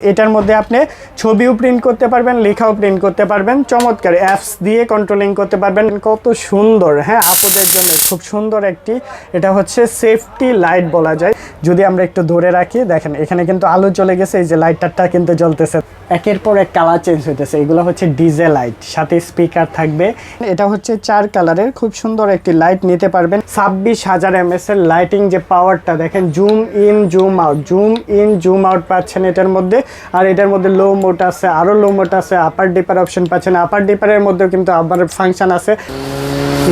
এটার মধ্যে আপনি ছবিও প্রিন্ট করতে পারবেন, লেখাও প্রিন্ট করতে পারবেন, চমৎকার অ্যাপস দিয়ে কন্ট্রোলিং করতে পারবেন। কত সুন্দর হ্যাঁ আপদের জন্য খুব সুন্দর একটি, এটা হচ্ছে সেফটি লাইট বলা যায়। যদি আমরা একটু ধরে রাখি, দেখেন, এখানে কিন্তু আলো চলে গেছে, এই যে লাইটারটা কিন্তু জ্বলতেছে। একের পর এক কালার চেঞ্জ হইতেছে। এগুলো হচ্ছে ডিজে লাইট সাথে স্পিকার থাকবে। এটা হচ্ছে চার কালারের খুব সুন্দর একটি লাইট নিতে পারবেন। ছাব্বিশ হাজার এমএস এর লাইটিং যে পাওয়ারটা দেখেন zoom in zoom out zoom in zoom out পাচ্ছেন এটার মধ্যে। আর এটার মধ্যে লো মোট আছে আরও লো মোট আছে আপার ডিপার অপশন পাচ্ছেন আপার ডিপারের মধ্যেও কিন্তু আবার ফাংশন আছে।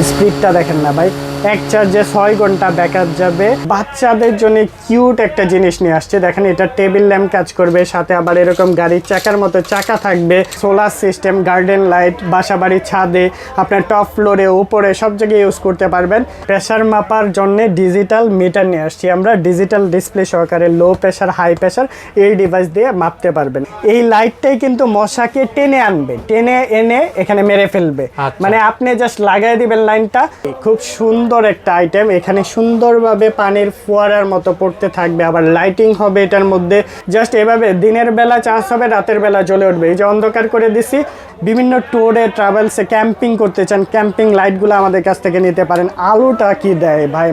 স্পিডটা দেখেন না ভাই। এক চার্জে ছয় ঘণ্টা ব্যাকআপ যাবে। বাচ্চাদের জন্য কিউট একটা জিনিস নিয়ে আসছে। দেখেন এটা টেবিল ল্যাম্প কাজ করবে সাথে আবার এরকম গাড়ির চাকার মতো চাকা থাকবে। সোলার সিস্টেম গার্ডেন লাইট বাসা বাড়ির ছাদে আপনার টপ ফ্লোরে উপরে সব জায়গায় ইউজ করতে পারবেন। প্রেশার মাপার জন্য ডিজিটাল মিটার নিয়ে আসছি আমরা। ডিজিটাল ডিসপ্লে সহকারে লো প্রেশার হাই প্রেশার এই ডিভাইস দিয়ে মাপতে পারবেন। এই লাইটটাই কিন্তু মশাকে টেনে আনবে। টেনে এনে এখানে মেরে ফেলবে। আচ্ছা। মানে আপনি জাস্ট লাগাই দিবেন লাইনটা। খুব সুন্দর একটা আইটেম এখানে সুন্দরভাবে পানির ফোয়ারার মতো পড়তে থাকবে। আবার লাইটিং হবে এটার মধ্যে। জাস্ট এভাবে দিনের বেলা চান্স হবে, রাতের বেলা জ্বলে উঠবে। এই যে অন্ধকার করে দিছি। বিভিন্ন ট্যুরে ট্রাভেলসে ক্যাম্পিং করতে চান ক্যাম্পিং লাইটগুলো আমাদের কাছ থেকে নিতে পারেন। আলোটা কি দেয় ভাই?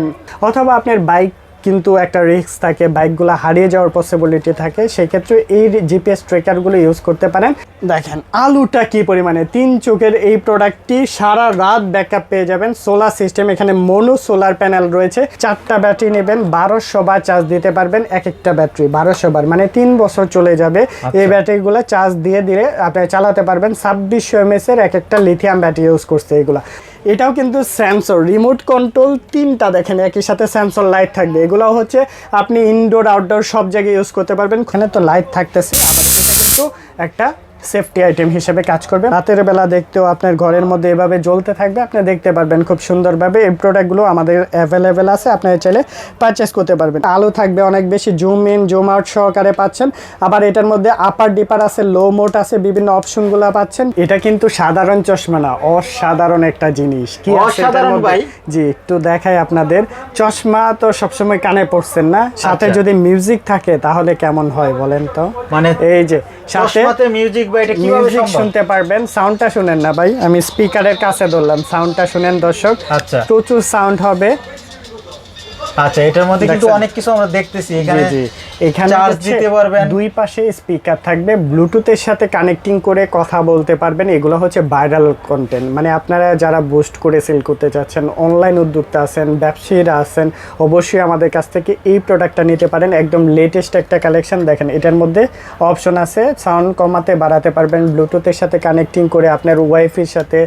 অথবা আপনার বাইক কিন্তু একটা রিস্ক থাকে বাইকগুলো হারিয়ে যাওয়ার পসিবিলিটি থাকে সেই ক্ষেত্রে এই জিপিএস ট্রেকারগুলো ইউজ করতে পারেন। দেখেন আলুটা কি পরিমাণে? তিন চোখের এই প্রোডাক্টটি সারা রাত ব্যাকআপ পেয়ে যাবেন। সোলার সিস্টেম এখানে মনো সোলার প্যানেল রয়েছে। চারটা ব্যাটারি নেবেন বারোশো বার চার্জ দিতে পারবেন এক একটা ব্যাটারি বারোশো বার। মানে তিন বছর চলে যাবে এই ব্যাটারিগুলো চার্জ দিয়ে দিলে আপনি চালাতে পারবেন। ছাব্বিশশো এমএস এর এক একটা লিথিয়াম ব্যাটারি ইউজ করছে এগুলো। এটাও কিন্তু স্যামসং রিমোট কন্ট্রোল তিনটা দেখেন, একই সাথে স্যামসং লাইট থাকবে। এগুলো হচ্ছে আপনি ইনডোর আউটডোর সব জায়গায় ইউজ করতে পারবেন। এখানে তো লাইট থাকতেছে, আবার এটা কিন্তু একটা সেফটি আইটেম হিসেবে কাজ করবে। রাতের বেলা দেখতেও আপনার ঘরের মধ্যে এভাবে জ্বলতে থাকবে আপনি দেখতে পারবেন খুব সুন্দরভাবে এই প্রোডাক্টগুলো আমাদের অ্যাভেলেবেল আছে আপনারা চাইলে পারচেস করতে পারবেন। আলো থাকবে অনেক বেশি জুম ইন জুম আউট সহকারে পাচ্ছেন। আবার এটার মধ্যে আপার ডিপার আছে লো মোট আছে বিভিন্ন অপশনগুলো পাচ্ছেন। এটা কিন্তু সাধারণ চশমা না অসাধারণ একটা জিনিস। কি অসাধারণ ভাই? জি একটু দেখাই আপনাদের। চশমা তো সবসময় কানে পড়ছেন না? সাথে আচ্ছা। যদি মিউজিক থাকে তাহলে কেমন হয় বলেন তো? মানে এই যে সাথে মিউজিক বা এটা কীভাবে সম্ভব? শুনতে পারবেন সাউন্ডটা শুনেন না ভাই আমি স্পিকারের কাছে ধরলাম সাউন্ডটা শুনেন দর্শক। আচ্ছা। প্রচুর সাউন্ড হবে। আচ্ছা এটার মধ্যে কিন্তু অনেক কিছু আমরা দেখতেছি। এখানে। এখানে চার্জ দিতে পারবেন। দুই পাশে স্পিকার থাকবে ব্লুটুথের সাথে কানেক্টিং করে কথা বলতে পারবেন। এগুলো হচ্ছে ভাইরাল কন্টেন্ট মানে আপনারা যারা বুস্ট করে সেল করতে চাচ্ছেন অনলাইন উদ্যোক্তা আছেন ব্যবসায়ীরা আছেন অবশ্যই আমাদের কাছ থেকে এই প্রোডাক্টটা নিতে পারেন। একদম লেটেস্ট একটা কালেকশন দেখেন এটার মধ্যে অপশন আছে। সাউন্ড কমাতে বাড়াতে পারবেন ব্লুটুথের সাথে কানেক্টিং করে আপনার ওয়াইফের সাথে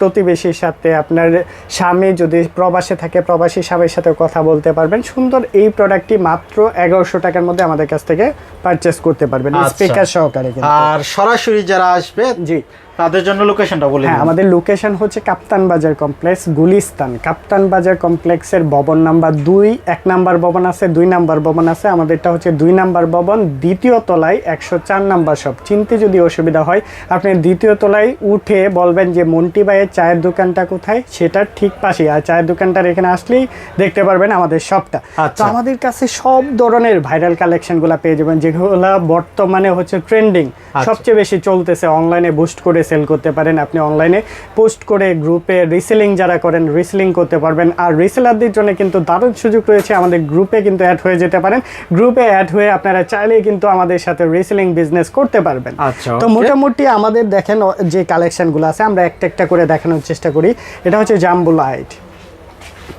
প্রতিবেশীর সাথে আপনার স্বামী যদি প্রবাসে থাকে প্রবাসী স্বামীর সাথে কথা বলতে পারবেন। সুন্দর এই প্রোডাক্টটি মাত্র এগারোশো টাকার মধ্যে আমাদের কাছ থেকে পারচেস করতে পারবেন। আচ্ছা। স্পিকার সহকারে কিন্তু। আর সরাসরি যারা আসবে জি। তাদের জন্য লোকেশনটা বলে হ্যাঁ আমাদের লোকেশন হচ্ছে কাপ্তান বাজার কমপ্লেক্স গুলিস্তান কাপ্তান বাজার কমপ্লেক্সের ভবন নাম্বার দুই এক নাম্বার ভবন আছে দুই নাম্বার ভবন আছে। আমাদেরটা হচ্ছে দুই নাম্বার ভবন দ্বিতীয় তলায় একশো চার নাম্বার সব চিনতে যদি অসুবিধা হয় আপনি দ্বিতীয় তলায় উঠে বলবেন যে মন্টি ভাইয়ের চায়ের দোকানটা কোথায়? সেটার ঠিক পাশেই। আর চায়ের দোকানটার এখানে আসলেই দেখতে পারবেন আমাদের তো আচ্ছা। আমাদের কাছে সব ধরনের ভাইরাল কালেকশনগুলো পেয়ে যাবেন যেগুলো বর্তমানে হচ্ছে ট্রেন্ডিং আচ্ছা। সবচেয়ে বেশি চলতেছে অনলাইনে বুস্ট করে সেল করতে পারেন। আপনি অনলাইনে পোস্ট করে গ্রুপে রিসেলিং যারা করেন রিসেলিং করতে পারবেন। আর রিসেলারদের জন্য কিন্তু দারুণ সুযোগ রয়েছে। আমাদের গ্রুপে কিন্তু অ্যাড হয়ে যেতে পারেন। গ্রুপে অ্যাড হয়ে আপনারা চাইলেই কিন্তু আমাদের সাথে রিসেলিং বিজনেস করতে পারবেন। আচ্ছা, তো মোটামুটি আমাদের দেখেন যে কালেকশনগুলো আছে আমরা একটা একটা করে দেখানোর চেষ্টা করি। এটা হচ্ছে জাম্বু লাইট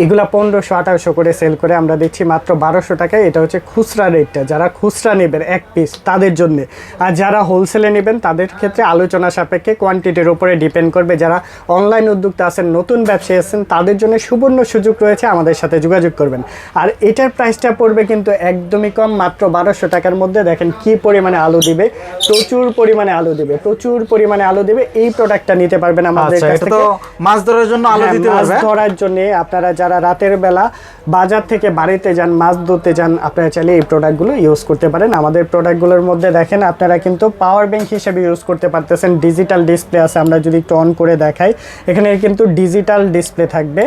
এগুলা পনেরোশো আঠারোশো করে সেল করে আমরা দিচ্ছি মাত্র বারোশো টাকায়। এটা হচ্ছে খুচরা রেটটা যারা খুচরা নেবেন এক পিস তাদের জন্য। আর যারা হোলসেলে নেবেন তাদের ক্ষেত্রে আলোচনা সাপেক্ষে কোয়ান্টিটির উপরে ডিপেন্ড করবে। যারা অনলাইন উদ্যোক্তা আছেন নতুন ব্যবসায়ী আছেন তাদের জন্য সুবর্ণ সুযোগ রয়েছে আমাদের সাথে যোগাযোগ করবেন। আর এটার প্রাইসটা পড়বে কিন্তু একদমই কম মাত্র বারোশো টাকার মধ্যে। দেখেন কি পরিমাণে আলু দিবে। প্রচুর পরিমাণে আলু দিবে। প্রচুর পরিমাণে আলু দিবে। এই প্রোডাক্টটা নিতে পারবেন আমাদের আচ্ছা কাছ থেকে। মাছ ধরার জন্য আলো হ্যাঁ, দিতে মাছ পারবে। ধরার জন্য আপনারা যারা রাতের বেলা বাজার থেকে বাড়িতে যান, মাছ ধরতে যান, আপনারা চাইলে এই প্রোডাক্টগুলো ইউজ করতে পারেন। আমাদের প্রোডাক্টগুলোর মধ্যে দেখেন, আপনারা কিন্তু পাওয়ার ব্যাঙ্ক হিসেবে ইউজ করতে পারতেছেন। ডিজিটাল ডিসপ্লে আছে, আমরা যদি একটু অন করে দেখাই, এখানে কিন্তু ডিজিটাল ডিসপ্লে থাকবে।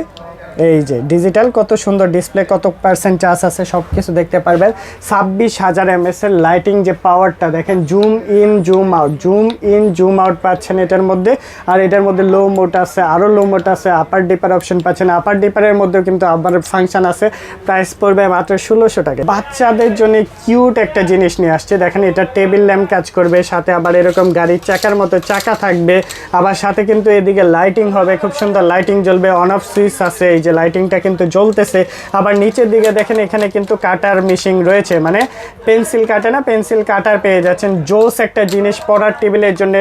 এই যে ডিজিটাল কত সুন্দর ডিসপ্লে কত পার্সেন্ট চার্জ আছে সব কিছু দেখতে পারবেন। ছাব্বিশ হাজার এমএস এর লাইটিং যে পাওয়ারটা দেখেন zoom in zoom out zoom in zoom out পাচ্ছেন এটার মধ্যে। আর এটার মধ্যে লো মোট আছে আরও লো মোট আছে আপার ডিপার অপশন পাচ্ছেন। আপার ডিপারের মধ্যেও কিন্তু আবার ফাংশন আছে প্রাইস পড়বে মাত্র ষোলোশো টাকা। বাচ্চাদের জন্য কিউট একটা জিনিস নিয়ে আসছে, দেখেন, এটা টেবিল ল্যাম্প কাজ করবে, সাথে আবার এরকম গাড়ির চাকার মতো চাকা থাকবে। আবার সাথে কিন্তু এদিকে লাইটিং হবে, খুব সুন্দর লাইটিং জ্বলবে অন অফ সুইচ আছে, এই যে লাইটিংটা কিন্তু জ্বলতেছে। আবার নিচের দিকে দেখেন এখানে কিন্তু কাটার মিশিং রয়েছে। মানে পেন্সিল কাটে না পেন্সিল কাটার পেয়ে যাচ্ছেন। জোস একটা জিনিস পড়ার টেবিলের জন্য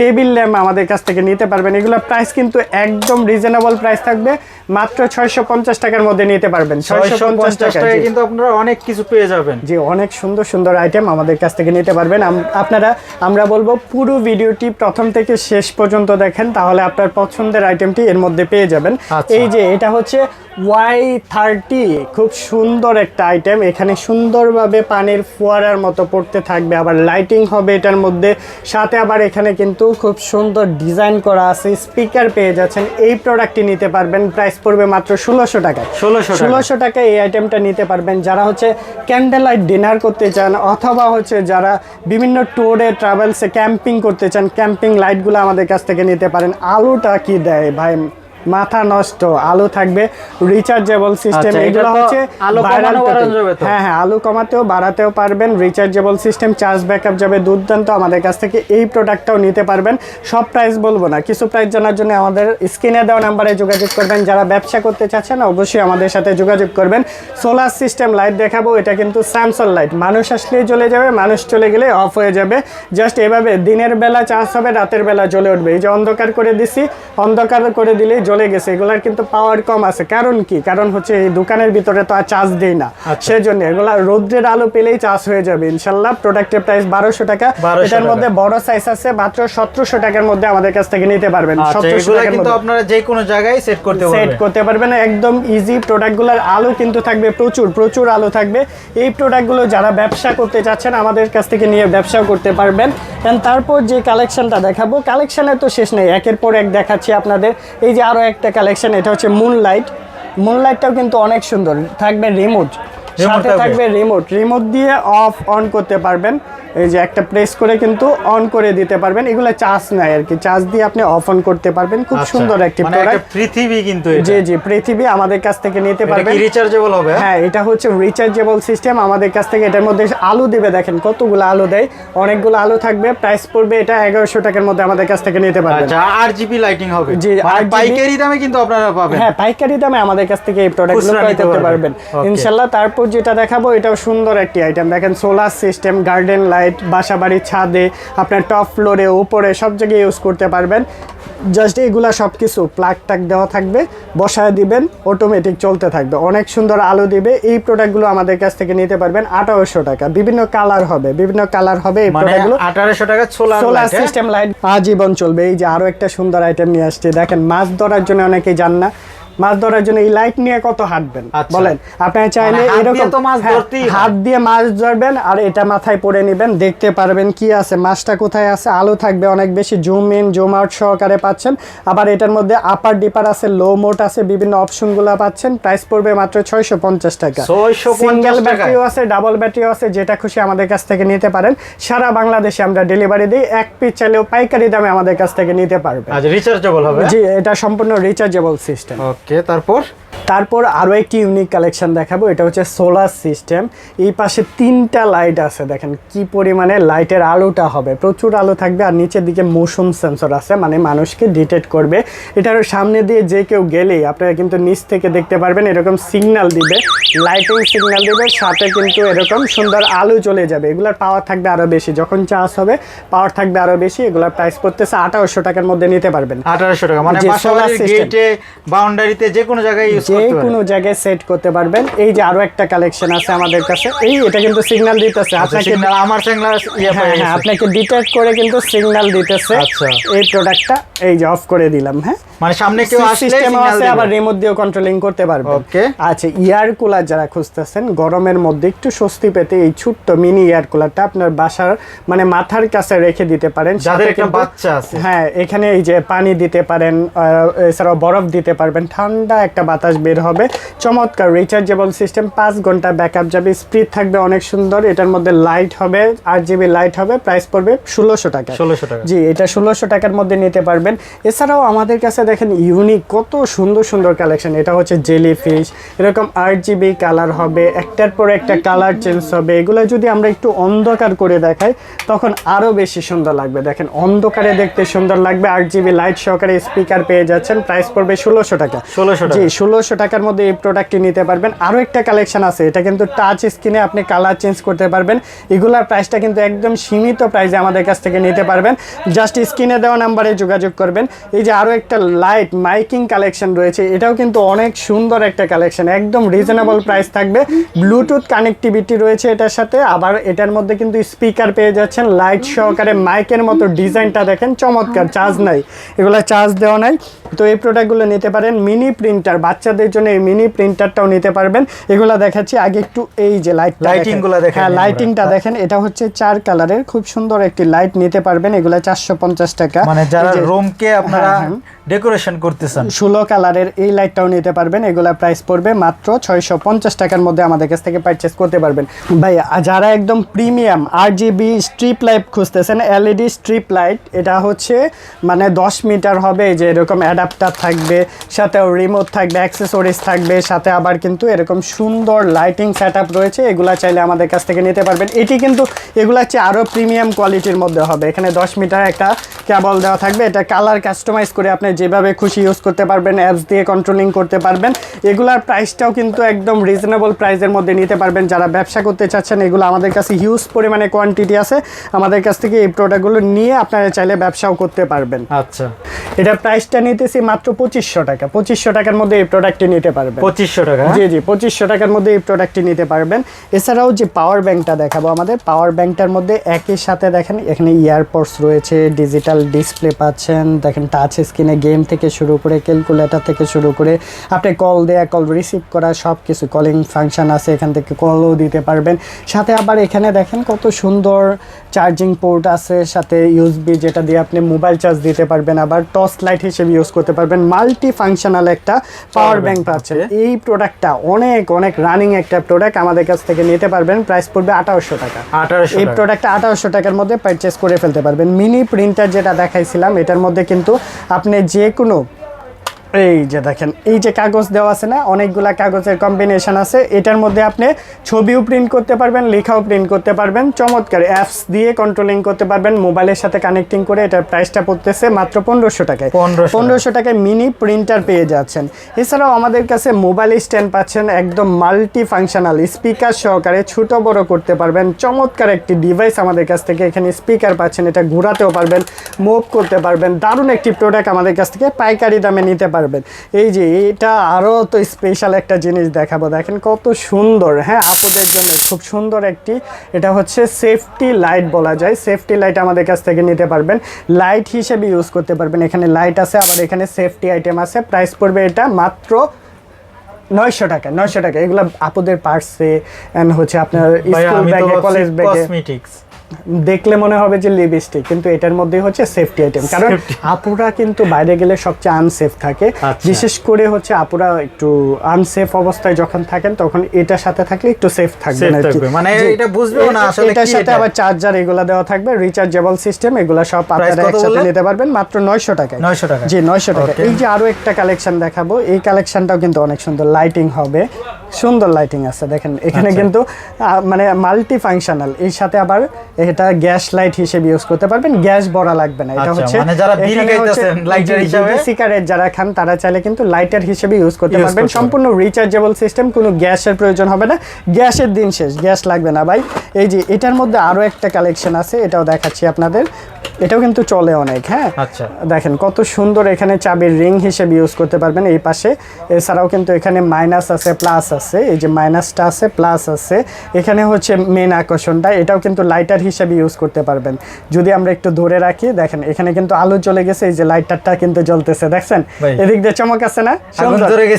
টেবিল ল্যাম্প আমাদের কাছ থেকে নিতে পারবেন। এগুলোর প্রাইস কিন্তু একদম রিজনেবল প্রাইস থাকবে। মাত্র ছয়শো পঞ্চাশ টাকার মধ্যে নিতে পারবেন। ছয়শো ছয়শো পঞ্চাশ পঞ্চাশ টাকা কিন্তু আপনারা অনেক কিছু পেয়ে যাবেন। যে অনেক সুন্দর সুন্দর আইটেম আমাদের কাছ থেকে নিতে পারবেন। আপনারা আমরা বলব পুরো ভিডিওটি প্রথম থেকে শেষ পর্যন্ত দেখেন তাহলে আপনার পছন্দের আইটেমটি এর মধ্যে পেয়ে যাবেন। আচ্ছা। এই যে এটা হচ্ছে ওয়াই থার্টি খুব সুন্দর একটা আইটেম এখানে সুন্দরভাবে পানির ফোয়ারার মতো পড়তে থাকবে। আবার লাইটিং হবে এটার মধ্যে। সাথে আবার এখানে কিন্তু খুব সুন্দর ডিজাইন করা আছে। স্পিকার পেয়ে যাচ্ছেন। এই প্রোডাক্টটি নিতে পারবেন। প্রাইস পড়বে মাত্র ষোলোশো টাকায়। 1600 টাকা। ষোলোশো টাকায় এই আইটেমটা নিতে পারবেন। যারা হচ্ছে ক্যান্ডেল লাইট ডিনার করতে চান অথবা হচ্ছে যারা বিভিন্ন ট্যুরে ট্রাভেলসে ক্যাম্পিং করতে চান ক্যাম্পিং লাইটগুলো আমাদের কাছ থেকে নিতে পারেন। আলুটা কি দেয় ভাই? মাথা নষ্ট আলু থাকবে রিচার্জেবল সিস্টেম আচ্ছা, এগুলো হচ্ছে আলু? হ্যাঁ হ্যাঁ আলু কমাতেও বাড়াতেও পারবেন রিচার্জেবল সিস্টেম চার্জ ব্যাকআপ যাবে দুর্দান্ত। আমাদের কাছ থেকে এই প্রোডাক্টটাও নিতে পারবেন। সব প্রাইস বলব না কিছু প্রাইস জানার জন্য আমাদের স্ক্রিনে দেওয়া নাম্বারে যোগাযোগ করবেন। যারা ব্যবসা করতে চাচ্ছেন অবশ্যই আমাদের সাথে যোগাযোগ করবেন। সোলার সিস্টেম লাইট দেখাবো এটা কিন্তু স্যামসং লাইট মানুষ আসলেই জ্বলে যাবে মানুষ চলে গেলে অফ হয়ে যাবে। জাস্ট এভাবে দিনের বেলা চার্জ হবে রাতের বেলা জ্বলে উঠবে। এই যে অন্ধকার করে দিছি অন্ধকার করে দিলেই জ্বলে গেছে এগুলার কিন্তু পাওয়ার কম আছে। কারণ কি? কারণ হচ্ছে এই দোকানের ভিতরে তো আর চার্জ দেই না। আচ্ছা। সেজন্য এগুলা রৌদ্রের আলো পেলেই চার্জ হয়ে যাবে ইনশাল্লাহ। প্রোডাক্টের প্রাইস বারোশো টাকা। এটার মধ্যে বড় সাইজ আছে মাত্র সতেরোশো টাকার মধ্যে আমাদের কাছ থেকে নিতে পারবেন। আচ্ছা সতেরোশো টাকার কিন্তু মধ্যে। আপনারা যে কোনো জায়গায় সেট করতে সেট করতে পারবেন। একদম ইজি প্রোডাক্টগুলোর আলো কিন্তু থাকবে প্রচুর প্রচুর আলো থাকবে। এই প্রোডাক্টগুলো যারা ব্যবসা করতে চাচ্ছেন আমাদের কাছ থেকে নিয়ে ব্যবসাও করতে পারবেন। তারপর যে কালেকশনটা দেখাবো কালেকশনের তো শেষ নেই। একের পর এক দেখাচ্ছি আপনাদের। এই যে আরও একটা কালেকশন এটা হচ্ছে মুনলাইট মুনলাইটটাও কিন্তু অনেক সুন্দর। থাকবে রিমোট সাথে থাকবে। রিমোট রিমোট দিয়ে অফ অন করতে পারবেন। এই যে একটা প্রেস করে কিন্তু অন করে দিতে পারবেন। এগুলো চার্জ নাই আর কি। চার্জ দিয়ে আপনি অফ অন করতে পারবেন। খুব আচ্ছা, সুন্দর একটি মানে প্রোডাক্ট পৃথিবী কিন্তু জি জি পৃথিবী আমাদের কাছ থেকে নিতে পারবেন। রিচার্জেবল হবে? হ্যাঁ এটা হচ্ছে রিচার্জেবল সিস্টেম আমাদের কাছ থেকে এটার মধ্যে আলু দিবে। দেখেন কতগুলো আলু দেয়। অনেকগুলো আলু থাকবে। প্রাইস পড়বে এটা এগারোশো টাকার মধ্যে আমাদের কাছ থেকে নিতে পারবেন। আচ্ছা আর জিবি লাইটিং হবে। জি, মানে 8GB পাইকারি দামে কিন্তু আপনারা পাবেন। হ্যাঁ পাইকারি দামে আমাদের কাছ থেকে এই প্রোডাক্টগুলো নিতে পারবেন। ইনশাল্লাহ তারপর যেটা দেখাবো এটাও সুন্দর একটি আইটেম দেখেন সোলার সিস্টেম গার্ডেন লাইট বাসা বাড়ির ছাদে আপনার টপ ফ্লোরে উপরে সব জায়গায় ইউজ করতে পারবেন। জাস্ট এগুলা সব কিছু প্লাগ টাক দেওয়া থাকবে বসায় দিবেন অটোমেটিক চলতে থাকবে। অনেক সুন্দর আলো দিবে এই প্রোডাক্টগুলো আমাদের কাছ থেকে নিতে পারবেন আঠারোশো টাকা। বিভিন্ন কালার হবে বিভিন্ন কালার হবে এই মানে প্রোডাক্টগুলো আঠারোশো টাকা সোলার সিস্টেম লাইট আজীবন চলবে। এই যে আরও একটা সুন্দর আইটেম নিয়ে আসছে। দেখেন মাছ ধরার জন্য অনেকেই যান না। মাছ ধরার জন্য এই লাইট নিয়ে কত হাঁটবেন? আচ্ছা। বলেন। চাইলে মানে দিয়ে এরকম হ্যাঁ। হাত দিয়ে মাছ ধরবেন আর এটা মাথায় পরে নেবেন দেখতে পারবেন কি আছে। মাছটা কোথায় আছে? আলো থাকবে অনেক বেশি। জুম ইন জুম আউট সহকারে পাচ্ছেন। আবার এটার মধ্যে আপার ডিপার আছে লো মোট আছে বিভিন্ন অপশনগুলো পাচ্ছেন। প্রাইস পড়বে মাত্র ছয়শো পঞ্চাশ টাকা। 650 সিঙ্গেল ব্যাটারিও আছে ডাবল ব্যাটারিও আছে যেটা খুশি আমাদের কাছ থেকে নিতে পারেন। সারা বাংলাদেশে আমরা ডেলিভারি দিই। এক পিস চাইলেও পাইকারি দামে আমাদের কাছ থেকে নিতে পারবেন। আচ্ছা রিচার্জেবল হবে। জি এটা সম্পূর্ণ রিচার্জেবল সিস্টেম ওকে তারপর? তারপর আরও একটি ইউনিক কালেকশন দেখাবো এটা হচ্ছে সোলার সিস্টেম এই পাশে তিনটা লাইট আছে দেখেন কি পরিমাণে লাইটের আলোটা হবে। প্রচুর আলো থাকবে আর নিচের দিকে মোশন সেন্সর আছে মানে মানুষকে ডিটেক্ট করবে। এটার সামনে দিয়ে যে কেউ গেলেই আপনারা কিন্তু নিচ থেকে দেখতে পারবেন এরকম সিগন্যাল দিবে লাইটিং সিগন্যাল দিবে সাথে কিন্তু এরকম সুন্দর আলো চলে যাবে। এগুলোর পাওয়ার থাকবে আরও বেশি যখন চার্জ হবে পাওয়ার থাকবে আরও বেশি এগুলোর প্রাইস পড়তেছে আঠারোশো টাকার মধ্যে নিতে পারবেন। আঠারোশো টাকা মানে। গেটে বাউন্ডারিতে যে কোনো জায়গায় ইউজ যে কোনো জায়গায় সেট করতে পারবেন। এই যে আরও একটা কালেকশন আছে আমাদের কাছে। এই এটা কিন্তু সিগন্যাল দিতেছে। আচ্ছা আপনাকে আমার সিগন্যাল ইয়ে হ্যাঁ হ্যাঁ আপনাকে ডিটেক্ট করে কিন্তু সিগন্যাল দিতেছে। আচ্ছা। এই প্রোডাক্টটা এই যে অফ করে দিলাম হ্যাঁ? মানে সামনে কেউ আসলে সিস্টেম আছে আবার রিমোট দিয়েও কন্ট্রোলিং করতে পারবেন Okay. আচ্ছা এয়ার কুলার যারা খুঁজতেছেন গরমের মধ্যে একটু স্বস্তি পেতে এই ছোট্ট মিনি এয়ার কুলারটা আপনার বাসার মানে মাথার কাছে রেখে দিতে পারেন। যাদের একটা বাচ্চা আছে। হ্যাঁ এখানে এই যে পানি দিতে পারেন এছাড়াও বরফ দিতে পারবেন। ঠান্ডা একটা বাতাস বের হবে। চমৎকার রিচার্জেবল সিস্টেম পাঁচ ঘণ্টা ব্যাকআপ যাবে স্পিড থাকবে অনেক সুন্দর এটার মধ্যে লাইট হবে আট জিবি লাইট হবে প্রাইস পড়বে ষোলোশো টাকা। 1600 টাকা। জি এটা ষোলোশো টাকার মধ্যে নিতে পারবেন। এছাড়াও আমাদের কাছে দেখেন ইউনিক কত সুন্দর সুন্দর কালেকশন এটা হচ্ছে জেলি ফিশ এরকম আট জিবি কালার হবে একটার পর একটা কালার চেঞ্জ হবে। এগুলো যদি আমরা একটু অন্ধকার করে দেখাই তখন আরও বেশি সুন্দর লাগবে। দেখেন অন্ধকারে দেখতে সুন্দর লাগবে আট জিবি লাইট সহকারে স্পিকার পেয়ে যাচ্ছেন প্রাইস পড়বে ষোলোশো টাকা। 1600 টাকা। জি ষোলোশো টাকার মধ্যে এই প্রোডাক্টটি নিতে পারবেন। আরও একটা কালেকশন আছে, এটা কিন্তু টাচ স্ক্রিনে আপনি কালার চেঞ্জ করতে পারবেন। এগুলার প্রাইসটা কিন্তু একদম সীমিত প্রাইসে আমাদের কাছ থেকে নিতে পারবেন। জাস্ট স্ক্রিনে দেওয়া নাম্বারে যোগাযোগ করবেন। এই যে আরও একটা লাইট মাইকিং কালেকশন রয়েছে, এটাও কিন্তু অনেক সুন্দর একটা কালেকশন একদম রিজনেবল প্রাইস থাকবে। ব্লুটুথ কানেক্টিভিটি রয়েছে এটার সাথে, আবার এটার মধ্যে কিন্তু স্পিকার পেয়ে যাচ্ছেন লাইট সহকারে মাইকের মতো ডিজাইনটা দেখেন, চমৎকার চার্জ নাই। এগুলা চার্জ দেওয়া নাই। তো এই প্রোডাক্টগুলো নিতে পারেন মিনি প্রিন্টার বাচ্চাদের জন্য এই মিনি প্রিন্টারটাও নিতে পারবেন এগুলো দেখাচ্ছি আগে একটু এই যে লাইট লাইটিংগুলো দেখেন হ্যাঁ। লাইটিংটা দেখেন এটা হচ্ছে চার কালারের খুব সুন্দর একটি লাইট নিতে পারবেন এগুলো চারশো পঞ্চাশ টাকা মানে যারা রুমকে আপনারা হ্যাঁ, হ্যাঁ। ডেকোরেশন করতেছেন। ষোলো কালারের এই লাইটটাও নিতে পারবেন। এগুলা প্রাইস পড়বে মাত্র ছয়শো পঞ্চাশ টাকার মধ্যে আমাদের কাছ থেকে পারচেস করতে পারবেন। ভাই যারা একদম premium R GB strip light খুঁজতেছেন এলইডি স্ট্রিপ লাইট এটা হচ্ছে মানে দশ মিটার হবে যে এরকম অ্যাডাপ্টার থাকবে সাথে রিমোট থাকবে অ্যাক্সেসরিজ থাকবে, সাথে আবার কিন্তু এরকম সুন্দর লাইটিং সেট রয়েছে, এগুলা চাইলে আমাদের কাছ থেকে নিতে পারবেন। এটি কিন্তু এগুলা হচ্ছে আরও প্রিমিয়াম কোয়ালিটির মধ্যে হবে। এখানে দশ মিটার একটা কেবল দেওয়া থাকবে, এটা কালার কাস্টমাইজ করে আপনি যেভাবে খুশি ইউজ করতে পারবেন অ্যাপস দিয়ে কন্ট্রোলিং করতে পারবেন এগুলার প্রাইসটাও কিন্তু একদম রিজনেবল প্রাইসের মধ্যে নিতে পারবেন। যারা ব্যবসা করতে চাচ্ছেন এগুলো আমাদের কাছে হিউজ পরিমাণে কোয়ান্টিটি আছে। আমাদের কাছ থেকে এই প্রোডাক্টগুলো নিয়ে আপনারা চাইলে ব্যবসাও করতে পারবেন। আচ্ছা। এটা প্রাইসটা নিতেছি মাত্র পঁচিশশো টাকা। পঁচিশশো টাকার মধ্যে এই প্রোডাক্টটি নিতে পারবেন। পঁচিশশো টাকা হ্যাঁ? জি জি পঁচিশশো টাকার মধ্যে এই প্রোডাক্টটি নিতে পারবেন। এছাড়াও যে পাওয়ার ব্যাংকটা দেখাবো আমাদের পাওয়ার ব্যাংকটার মধ্যে একই সাথে দেখেন এখানে ইয়ারপডস রয়েছে ডিজিটাল ডিসপ্লে পাচ্ছেন দেখেন টাচ স্ক্রিনে গেম থেকে শুরু করে ক্যালকুলেটার থেকে শুরু করে আপনি কল দেয়া, কল রিসিভ করা সব কিছু কলিং ফাংশান আছে, এখান থেকে কলও দিতে পারবেন। সাথে আবার এখানে দেখেন কত সুন্দর চার্জিং পোর্ট আছে সাথে ইউএসবি যেটা দিয়ে আপনি মোবাইল চার্জ দিতে পারবেন আবার টর্চ লাইট হিসেবে ইউজ করতে পারবেন। মাল্টি ফাংশনাল একটা পাওয়ার ব্যাংক পাচ্ছেন এই প্রোডাক্টটা অনেক অনেক রানিং একটা প্রোডাক্ট আমাদের কাছ থেকে নিতে পারবেন প্রাইস পড়বে আঠারোশো টাকা। এই প্রোডাক্টটা আঠারোশো টাকার মধ্যে পারচেস করে ফেলতে পারবেন। মিনি প্রিন্টার যেটা দেখাইছিলাম এটার মধ্যে কিন্তু আপনি যে কোনো এই যে দেখেন এই যে কাগজ দেওয়া আছে না অনেকগুলা কাগজের কম্বিনেশন আছে এটার মধ্যে আপনি ছবিও প্রিন্ট করতে পারবেন লেখাও প্রিন্ট করতে পারবেন চমৎকার অ্যাপস দিয়ে কন্ট্রোলিং করতে পারবেন মোবাইলের সাথে কানেক্টিং করে এটার প্রাইসটা পড়তেছে মাত্র পনেরোশো টাকায়। পনেরোশো টাকায় মিনি প্রিন্টার পেয়ে যাচ্ছেন। এছাড়াও আমাদের কাছে মোবাইল স্ট্যান্ড পাচ্ছেন একদম মাল্টি ফাংশনাল স্পিকার সহকারে ছোট বড় করতে পারবেন চমৎকার একটি ডিভাইস আমাদের কাছ থেকে এখানে স্পিকার পাচ্ছেন এটা ঘোরাতেও পারবেন মুভ করতে পারবেন দারুণ একটি প্রোডাক্ট আমাদের কাছ থেকে পাইকারি দামে নিতে পারবেন। এই যে এটা আরও তো স্পেশাল একটা জিনিস দেখাবো। দেখেন কত সুন্দর হ্যাঁ আপুদের জন্য খুব সুন্দর একটি এটা হচ্ছে সেফটি লাইট বলা যায়। সেফটি লাইট আমাদের কাছ থেকে নিতে পারবেন। লাইট হিসেবে ইউজ করতে পারবেন। এখানে লাইট আছে আবার এখানে সেফটি আইটেম আছে। প্রাইস পড়বে এটা মাত্র নয়শো টাকা নয়শো টাকা। এগুলো আপুদের পার্সে এন্ড হচ্ছে আপনার স্কুল ব্যাগে কলেজ ব্যাগে কসমেটিক্স দেখলে মনে হবে যে লিপস্টিক কিন্তু এটার মধ্যেই হচ্ছে সেফটি আইটেম কারণ আপুরা কিন্তু বাইরে গেলে সবচেয়ে আনসেফ থাকে। আচ্ছা। বিশেষ করে হচ্ছে আপুরা একটু আনসেফ অবস্থায় যখন থাকেন তখন এটার সাথে থাকলে একটু সেফ থাকবে Safe আর কি। থাকবে। মানে এটা বুঝবেও না আসলে এটার সাথে আবার চার্জার এগুলা দেওয়া থাকবে রিচার্জেবল সিস্টেম এগুলা সব আপনারা একসাথে নিতে পারবেন মাত্র নয়শো টাকায়। 900 টাকা। জি নয়শো টাকা এই যে আরও একটা কালেকশন দেখাবো এই কালেকশনটাও কিন্তু অনেক সুন্দর। লাইটিং হবে। সুন্দর লাইটিং আছে দেখেন। এখানে আচ্ছা। কিন্তু মানে মাল্টি ফাংশনাল এর সাথে আবার এটা গ্যাস লাইট হিসেবে ইউজ করতে পারবেন গ্যাস বড়া লাগবে না। এটা আচ্ছা, হচ্ছে মানে যারা বিড়ি খাইতেছেন লাইটার হিসেবে? সিকারেট সিগারেট যারা খান তারা চাইলে কিন্তু লাইটার হিসেবে ইউজ করতে পারবেন। সম্পূর্ণ রিচার্জেবল সিস্টেম কোনো গ্যাসের প্রয়োজন হবে না। গ্যাসের দিন শেষ গ্যাস লাগবে না ভাই। এই যে এটার মধ্যে আরও একটা কালেকশন আছে এটাও দেখাচ্ছি আপনাদের। এটাও কিন্তু চলে অনেক হ্যাঁ? আচ্ছা। দেখেন কত সুন্দর এখানে চাবির রিং হিসেবে ইউজ করতে পারবেন এই পাশে। এছাড়াও কিন্তু এখানে মাইনাস আছে প্লাস আছে। এই যে মাইনাসটা আছে প্লাস আছে। এখানে হচ্ছে মেন আকর্ষণটা এটাও কিন্তু লাইটার হিসেবে ইউজ করতে পারবেন। যদি আমরা একটু ধরে রাখি দেখেন এখানে কিন্তু আলো জ্বলে গেছে এই যে লাইটারটা কিন্তু জ্বলতেছে দেখছেন? এদিক দিয়ে চমক আছে না?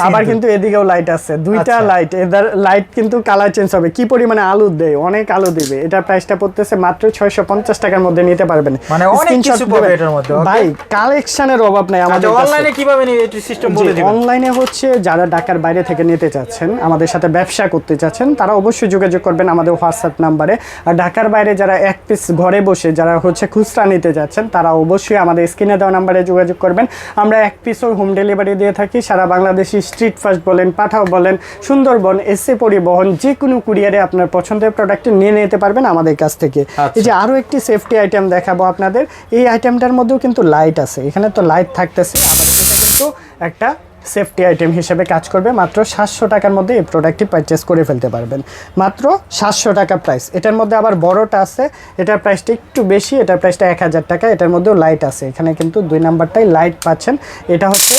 আবার কিন্তু। এদিকেও লাইট আছে। দুইটা আচ্ছা। লাইট এদের লাইট কিন্তু কালার চেঞ্জ হবে। কি পরিমাণে আলো দেয়? অনেক আলো দিবে। এটার প্রাইসটা পড়তেছে মাত্র ছয়শো পঞ্চাশ টাকার মধ্যে নিতে পারবেন। মানে অনেক কিছু পাবে এটার মধ্যে, ভাই কালেকশনের অভাব নাই আমাদের আচ্ছা অনলাইনে কীভাবে নি এটি সিস্টেম বলে দিবেন? অনলাইনে হচ্ছে যারা ঢাকার বাইরে থেকে নিতে চাচ্ছেন আমাদের সাথে ব্যবসা করতে চাচ্ছেন তারা অবশ্যই যোগাযোগ করবেন আমাদের হোয়াটসঅ্যাপ নাম্বারে। আর ঢাকার বাইরে যারা এক পিস ঘরে বসে যারা হচ্ছে খুচরা নিতে যাচ্ছেন তারা অবশ্যই আমাদের স্ক্রিনে দেওয়া নাম্বারে যোগাযোগ করবেন। আমরা এক পিসও হোম ডেলিভারি দিয়ে থাকি সারা বাংলাদেশি স্ট্রিট ফাস্ট বলেন পাঠাও বলেন সুন্দরবন এসে পরিবহন যে কোনো কুরিয়ারে আপনার পছন্দের প্রোডাক্ট নিয়ে নিতে পারবেন আমাদের কাছ থেকে। আচ্ছা। এই যে আরও একটি সেফটি আইটেম দেখাবো আপনাদের এই আইটেমটার মধ্যেও কিন্তু লাইট আছে। এখানে তো লাইট থাকতেছে। আবার এটা কিন্তু একটা সেফটি আইটেম হিসেবে কাজ করবে। মাত্র সাতশো টাকার মধ্যে এই প্রোডাক্টটি পারচেস করে ফেলতে পারবেন। মাত্র সাতশো টাকা প্রাইস এটার মধ্যে আবার বড়টা আছে। এটার প্রাইসটা একটু বেশি। এটার প্রাইসটা এক হাজার টাকা। এটার মধ্যেও লাইট আছে। এখানে কিন্তু দুই নাম্বারটাই লাইট পাচ্ছেন। এটা হচ্ছে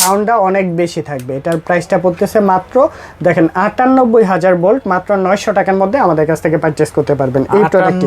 সাউন্ডটা অনেক বেশি থাকবে। এটার প্রাইসটা পড়তেছে মাত্র দেখেন আটানব্বই হাজার ভোল্ট মাত্র নয়শো টাকার মধ্যে আমাদের কাছ থেকে পারচেস করতে পারবেন। এই প্রোডাক্ট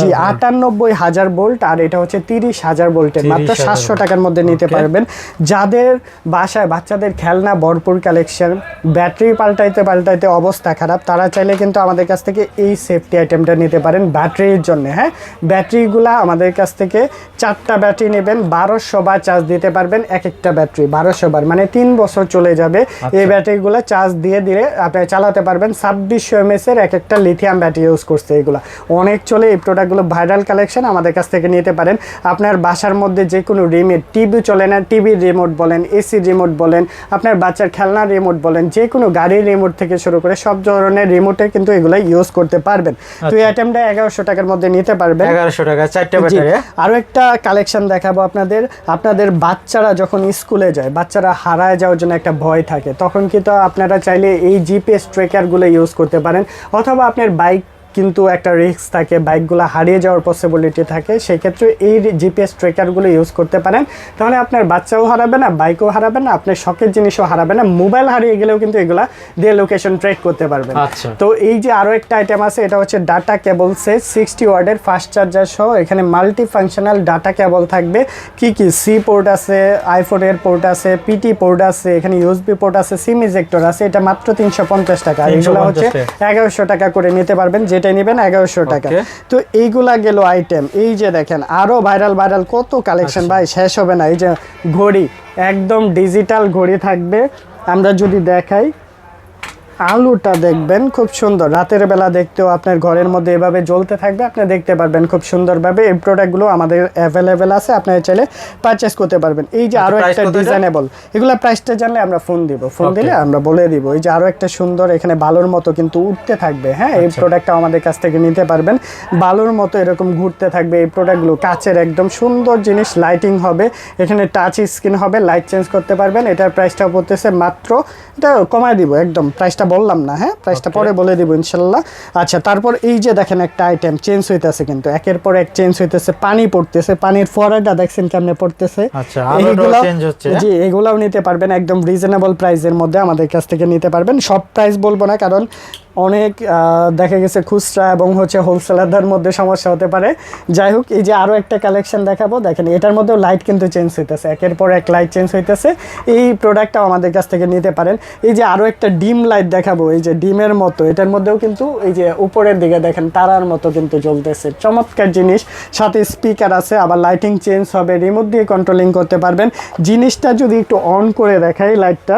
জি আটানব্বই হাজার ভোল্ট আর এটা হচ্ছে তিরিশ হাজার ভোল্টের মাত্র সাতশো টাকার মধ্যে নিতে পারবেন। যাদের বাসায় বাচ্চাদের খেলনা ভরপুর কালেকশন ব্যাটারি পাল্টাইতে পাল্টাইতে অবস্থা খারাপ তারা চাইলে কিন্তু আমাদের কাছ থেকে এই সেফটি আইটেমটা নিতে পারেন ব্যাটারির জন্য হ্যাঁ? ব্যাটারিগুলা আমাদের কাছ থেকে চারটা ব্যাটারি নেবেন বারোশো বার চার্জ দিতে পারবেন এক একটা ব্যাটারি বারোশো বার মানে তিন বছর চলে যাবে। এই ব্যাটারিগুলো চার্জ দিয়ে দিয়ে আপনি চালাতে পারবেন। ছাব্বিশশো এমএস এর এক একটা লিথিয়াম ব্যাটারি ইউজ করছে এগুলো। অনেক চলে এই প্রোডাক্টগুলো ভাইরাল কালেকশন আমাদের কাছ থেকে নিতে পারেন। আপনার বাসার মধ্যে যে কোনো রিমোট টিভি চলে না টিভির রিমোট বলেন এসি রিমোট বলেন আপনার বাচ্চার খেলনার রিমোট বলেন যে কোনো গাড়ির রিমোট থেকে শুরু করে সব ধরনের রিমোটে কিন্তু এগুলো ইউজ করতে পারবেন। তো এই আইটেমটা এগারোশো টাকার মধ্যে নিতে পারবেন। এগারোশো টাকা চারটা ব্যাটারি আরও একটা কালেকশন দেখাবো আপনাদের। আপনাদের বাচ্চারা যখন স্কুলে যায় বাচ্চারা হারায় যাওয়ার জন্য একটা ভয় থাকে। তখন কিন্তু আপনারা চাইলে এই জিপিএস ট্রেকারগুলো ইউজ করতে পারেন। অথবা আপনার বাইক কিন্তু একটা রিস্ক থাকে বাইকগুলো হারিয়ে যাওয়ার পসিবিলিটি থাকে সেক্ষেত্রে এই জিপিএস ট্রেকারগুলো ইউজ করতে পারেন। তাহলে আপনার বাচ্চাও হারাবে না বাইকও হারাবে না আপনার শখের জিনিসও হারাবে না মোবাইল হারিয়ে গেলেও কিন্তু এগুলা দিয়ে লোকেশন ট্রেক করতে পারবেন। আচ্ছা। তো এই যে আরও একটা আইটেম আছে এটা হচ্ছে ডাটা কেবল সেট সিক্সটি ওয়ার্ডের ফাস্ট চার্জার সহ এখানে মাল্টি ফাংশনাল ডাটা কেবল থাকবে। কি কি? সি পোর্ট আছে আইফোনের পোর্ট আছে পিটি পোর্ট আছে এখানে ইউএসবি পোর্ট আছে সিম ইজেক্টর আছে এটা মাত্র তিনশো পঞ্চাশ টাকা। এগুলো হচ্ছে এগারোশো টাকা করে নিতে পারবেন যেটা নেবেন এগারোশো টাকা। তো এইগুলা গেল আইটেম এই যে দেখেন আরও ভাইরাল ভাইরাল কত কালেকশন আচ্ছা। ভাই শেষ হবে না। এই যে ঘড়ি একদম ডিজিটাল ঘড়ি থাকবে। আমরা যদি দেখাই আলুটা দেখবেন খুব সুন্দর। রাতের বেলা দেখতেও আপনার ঘরের মধ্যে এভাবে জ্বলতে থাকবে আপনি দেখতে পারবেন খুব সুন্দরভাবে এই প্রোডাক্টগুলো আমাদের অ্যাভেলেবেল আছে আপনারা চাইলে পারচেস করতে পারবেন। এই যে আচ্ছা, আরও price একটা ডিজাইনেবল এগুলা প্রাইসটা জানলে আমরা ফোন দিব। ফোন দিলে আমরা বলে দিব। এই যে আরও একটা সুন্দর এখানে বালুর মতো কিন্তু উঠতে থাকবে হ্যাঁ? এই আচ্ছা। প্রোডাক্টটা আমাদের কাছ থেকে নিতে পারবেন। বালুর মতো এরকম ঘুরতে থাকবে এই প্রোডাক্টগুলো কাচের একদম সুন্দর জিনিস লাইটিং হবে। এখানে টাচ স্ক্রিন হবে লাইট চেঞ্জ করতে পারবেন। এটার প্রাইসটা পড়তেছে মাত্র এটা কমায় দিব একদম। প্রাইসটা বললাম না হ্যাঁ? প্রাইসটা পরে বলে দিব ইনশাল্লাহ। আচ্ছা তারপর এই যে দেখেন একটা আইটেম চেঞ্জ হইতেছে কিন্তু। একের পর এক চেঞ্জ হইতেছে পানি পড়তেছে পানির ফোয়ারাটা দেখছেন কেমনে পড়তেছে? আচ্ছা? জি এগুলাও নিতে পারবেন একদম রিজনেবল প্রাইসের মধ্যে আমাদের কাছ থেকে নিতে পারবেন। সব প্রাইস বলব না কারণ অনেক দেখা গেছে খুচরা এবং হচ্ছে হোলসেলারদের মধ্যে সমস্যা হতে পারে। যাই হোক, এই যে আরও একটা কালেকশন দেখাবো, দেখেন, এটার মধ্যেও লাইট কিন্তু চেঞ্জ হইতেছে, একের পর এক লাইট চেঞ্জ হইতেছে। এই প্রোডাক্টটাও আমাদের কাছ থেকে নিতে পারেন। এই যে আরও একটা ডিম লাইট দেখাবো, এই যে ডিমের মতো, এটার মধ্যেও কিন্তু এই যে উপরের দিকে দেখেন, তারার মতো কিন্তু জ্বলতেছে। চমৎকার জিনিস, সাথে স্পিকার আছে, আবার লাইটিং চেঞ্জ হবে রিমোট দিয়ে কন্ট্রোলিং করতে পারবেন। জিনিসটা যদি একটু অন করে দেখাই লাইটটা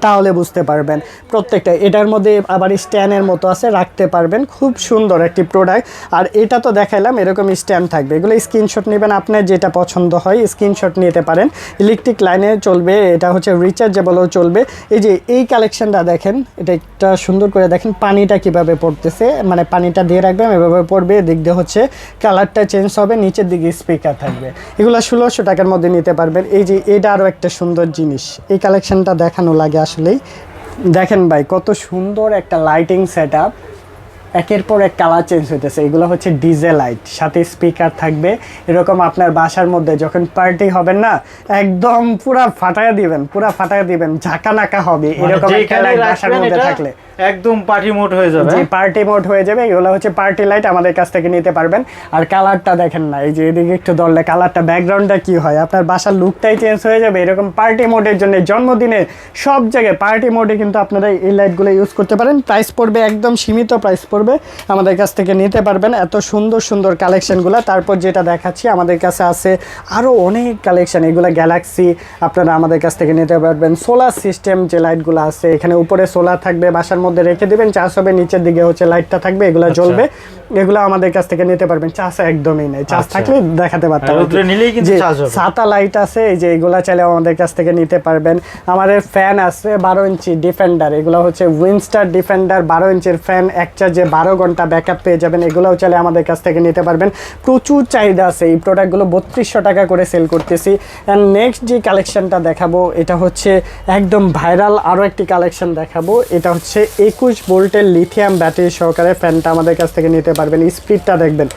তাহলে বুঝতে পারবেন। প্রত্যেকটা, এটার মধ্যে আবার স্ট্যান্ডের মতো আছে, রাখতে পারবেন। খুব সুন্দর একটি প্রোডাক্ট আর এটা তো দেখাইলাম, এরকম স্ট্যান্ড থাকবে। এগুলো স্ক্রিনশট নেবেন, আপনার যেটা পছন্দ হয় স্ক্রিনশট নিতে পারেন। ইলেকট্রিক লাইনে চলবে, এটা হচ্ছে রিচার্জেবলও চলবে। এই যে, এই কালেকশনটা দেখেন, এটা একটা সুন্দর করে দেখেন, পানিটা কীভাবে পড়তেছে। মানে পানিটা দিয়ে রাখবেন, এভাবে পড়বে, এদিক দিয়ে হচ্ছে কালারটা চেঞ্জ হবে, নিচের দিকে স্পিকার থাকবে। এগুলো ষোলোশো টাকার মধ্যে নিতে পারবেন। এই যে, এটা আরও একটা সুন্দর জিনিস। এই কালেকশনটা দেখানো লাগে আসলেই। দেখেন ভাই কত সুন্দর একটা লাইটিং সেট একের পর এক কালার চেঞ্জ হইতেছে। এগুলো হচ্ছে ডিজে লাইট সাথে স্পিকার থাকবে। এরকম আপনার বাসার মধ্যে যখন পার্টি হবেন না একদম পুরা ফাটায় দিবেন পুরা ফাটায় দিবেন ঝাঁকা নাকা হবে। মানে এরকম একটা বাসার মধ্যে থাকলে। একদম পার্টি মোড হয়ে যাবে যে পার্টি মোড হয়ে যাবে এগুলো হচ্ছে পার্টি লাইট আমাদের কাছ থেকে নিতে পারবেন। আর কালারটা দেখেন না এই যে এদিকে একটু ধরলে কালারটা ব্যাকগ্রাউন্ডটা কি হয়? আপনার বাসার লুকটাই চেঞ্জ হয়ে যাবে এরকম পার্টি মোডের জন্য জন্মদিনে সব জায়গায় পার্টি মোডে কিন্তু আপনারা এই লাইটগুলো ইউজ করতে পারেন। প্রাইস পড়বে একদম সীমিত প্রাইস পড়বে আমাদের কাছ থেকে নিতে পারবেন। এত সুন্দর সুন্দর কালেকশনগুলো তারপর যেটা দেখাচ্ছি আমাদের কাছে আছে আরও অনেক কালেকশন এগুলো গ্যালাক্সি আপনারা আমাদের কাছ থেকে নিতে পারবেন। সোলার সিস্টেম যে লাইটগুলো আছে এখানে উপরে সোলার থাকবে বাসার মধ্যে রেখে দিবেন। চার্জ হবে নিচের দিকে হচ্ছে লাইটটা থাকবে এগুলো জ্বলবে। এগুলো আমাদের কাছ থেকে নিতে পারবেন। চার্জ একদমই নেই। চার্জ আচ্ছা। থাকলে দেখাতে পারতাম। হ্যাঁ। সাতা লাইট আছে এই যে এগুলা চাইলে আমাদের কাছ থেকে নিতে পারবেন। আমাদের ফ্যান আছে বারো ইঞ্চি ডিফেন্ডার। এগুলো হচ্ছে উইনস্টার ডিফেন্ডার বারো ইঞ্চির ফ্যান এক চার্জে বারো ঘণ্টা ব্যাকআপ পেয়ে যাবেন। এগুলোও চাইলে আমাদের কাছ থেকে নিতে পারবেন। প্রচুর চাহিদা আছে। এই প্রোডাক্টগুলো বত্রিশশো টাকা করে সেল করতেছি। অ্যান্ড নেক্সট যে কালেকশনটা দেখাবো এটা হচ্ছে একদম ভাইরাল আরও একটি কালেকশন দেখাবো। এটা হচ্ছে একুশ ভোল্টের লিথিয়াম ব্যাটারি সহকারে ফ্যানটা আমাদের কাছ থেকে নিতে পারবেন। স্পিডটা দেখবেন।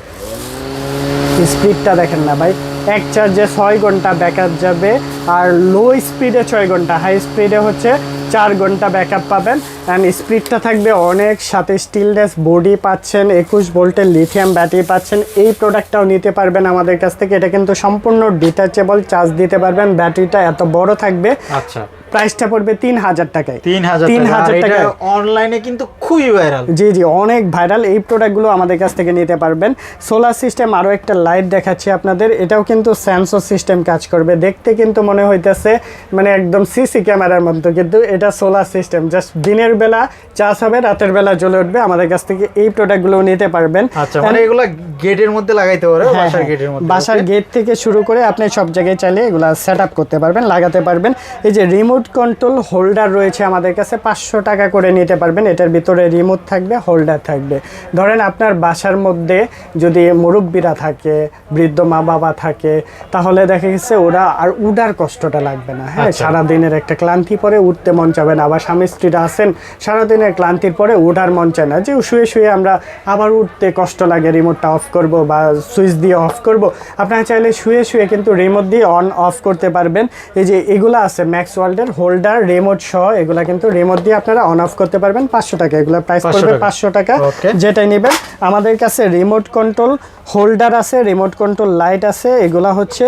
স্পিডটা দেখেন না ভাই। এক চার্জে ছয় ঘণ্টা ব্যাকআপ যাবে আর লো স্পিডে ছয় ঘণ্টা হাই স্পিডে হচ্ছে চার ঘণ্টা ব্যাকআপ পাবেন। অ্যান্ড স্পিডটা থাকবে অনেক, সাথে স্টিলনেস বডি পাচ্ছেন, একুশ ভোল্টের লিথিয়াম ব্যাটারি পাচ্ছেন। এই প্রোডাক্টটাও নিতে পারবেন আমাদের কাছ থেকে। এটা কিন্তু সম্পূর্ণ ডিটাচেবল চার্জ দিতে পারবেন। ব্যাটারিটা এত বড় থাকবে। আচ্ছা। প্রাইসটা পড়বে তিন হাজার টাকায়। তিন হাজার তিন হাজার টাকা অনলাইনে কিন্তু খুবই ভাইরাল জি জি অনেক ভাইরাল এই প্রোডাক্টগুলো আমাদের কাছ থেকে নিতে পারবেন। সোলার সিস্টেম আরও একটা লাইট দেখাচ্ছি আপনাদের। এটাও কিন্তু সেন্সর সিস্টেম কাজ করবে। দেখতে কিন্তু মনে হইতেছে মানে একদম সিসি ক্যামেরার মতো কিন্তু এটা সোলার সিস্টেম জাস্ট দিনের বেলা চার্জ হবে রাতের বেলা জ্বলে উঠবে। আমাদের কাছ থেকে এই প্রোডাক্টগুলো নিতে পারবেন। আচ্ছা মানে এগুলা গেটের মধ্যে লাগাইতে পারে হ্যাঁ, বাসার হ্যাঁ। গেটের মধ্যে বাসার গেট থেকে শুরু করে আপনি সব জায়গায় চাইলে এগুলো সেট আপ করতে পারবেন লাগাতে পারবেন। এই যে রিমোট কন্ট্রোল হোল্ডার রয়েছে আমাদের কাছে। পাঁচশো টাকা করে নিতে পারবেন। এটার ভিতরে রিমোট থাকবে হোল্ডার থাকবে। ধরেন আপনার বাসার মধ্যে যদি মুরব্বীরা থাকে বৃদ্ধ মা বাবা থাকে তাহলে দেখা গেছে ওরা আর উডার কষ্টটা লাগবে না। হ্যাঁ আচ্ছা। সারাদিনের একটা ক্লান্তি পরে উঠতে মন চাবে না। আবার স্বামী স্ত্রীরা আছেন সারাদিনের ক্লান্তির পরে উঠার মন চায় না। যে শুয়ে শুয়ে আমরা আবার উঠতে কষ্ট লাগে রিমোটটা অফ করব বা সুইচ দিয়ে অফ করব। আপনারা চাইলে শুয়ে শুয়ে কিন্তু রিমোট দিয়ে অন অফ করতে পারবেন। এই যে এগুলো আছে ম্যাক্স ওয়ার্ল্ডের হোল্ডার রিমোট সহ এগুলা কিন্তু রিমোট দিয়ে আপনারা অন অফ করতে পারবেন পাঁচশো টাকা। এগুলো প্রাইস 500 পড়বে পাঁচশো টাকা। যেটাই নেবেন আমাদের কাছে রিমোট কন্ট্রোল হোল্ডার আছে রিমোট কন্ট্রোল লাইট আছে এগুলা হচ্ছে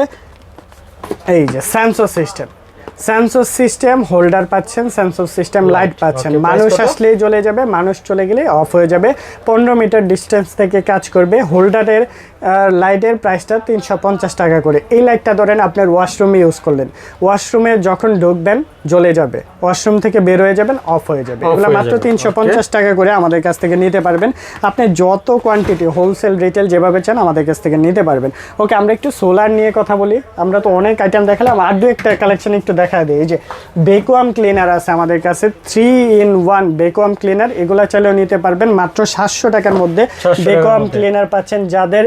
এই যে স্যামসো সিস্টেম সেন্সর সিস্টেম হোল্ডার পাচ্ছেন সেন্সর সিস্টেম লাইট পাচ্ছেন। মানুষ আসলেই জ্বলে যাবে মানুষ চলে গেলে অফ হয়ে যাবে। পনেরো মিটার ডিস্টেন্স থেকে কাজ করবে। হোল্ডারের লাইটের প্রাইসটা তিনশো পঞ্চাশ টাকা করে। এই লাইটটা ধরেন আপনার ওয়াশরুমে ইউজ করলেন। ওয়াশরুমে যখন ঢুকবেন জ্বলে যাবে। ওয়াশরুম থেকে বের হয়ে যাবেন অফ হয়ে যাবে। এগুলো মাত্র তিনশো পঞ্চাশ টাকা করে আমাদের কাছ থেকে নিতে পারবেন। আপনি যত কোয়ান্টিটি হোলসেল রিটেল যেভাবে চান আমাদের কাছ থেকে নিতে পারবেন। ওকে আমরা একটু সোলার নিয়ে কথা বলি। আমরা তো অনেক আইটেম দেখালাম আর দু একটা কালেকশন একটু দেখা দিই। এই যে বেকুয়াম ক্লিনার আছে আমাদের কাছে three in one vacuum cleaner এগুলো চাইলেও নিতে পারবেন মাত্র সাতশো টাকার মধ্যে। 700 বেকুয়াম ক্লিনার পাচ্ছেন যাদের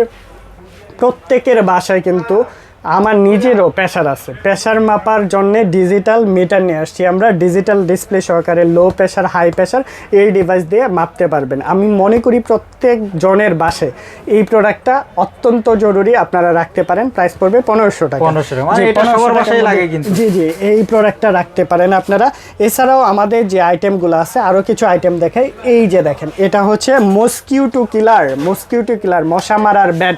প্রত্যেকের বাসায় কিন্তু আমার নিজেরও প্রেশার আছে। প্রেশার মাপার জন্য ডিজিটাল মিটার নিয়ে আসছি। আমরা ডিজিটাল ডিসপ্লে সহকারে লো প্রেশার হাই প্রেশার এই ডিভাইস দিয়ে মাপতে পারবেন। আমি মনে করি প্রত্যেক জনের বাসে এই প্রোডাক্টটা অত্যন্ত জরুরি আপনারা রাখতে পারেন। প্রাইস পড়বে পনেরোশো টাকা। 1500 মানে জি, এটা 1500 সবার টাকার বাসায় মধ্যে- লাগে কিন্তু। জি জি এই প্রোডাক্টটা রাখতে পারেন আপনারা। এছাড়াও আমাদের যে আইটেমগুলো আছে আরও কিছু আইটেম দেখাই। এই যে দেখেন এটা হচ্ছে মস্কিউটো কিলার মস্কিউটো কিলার মশা মারার ব্যাট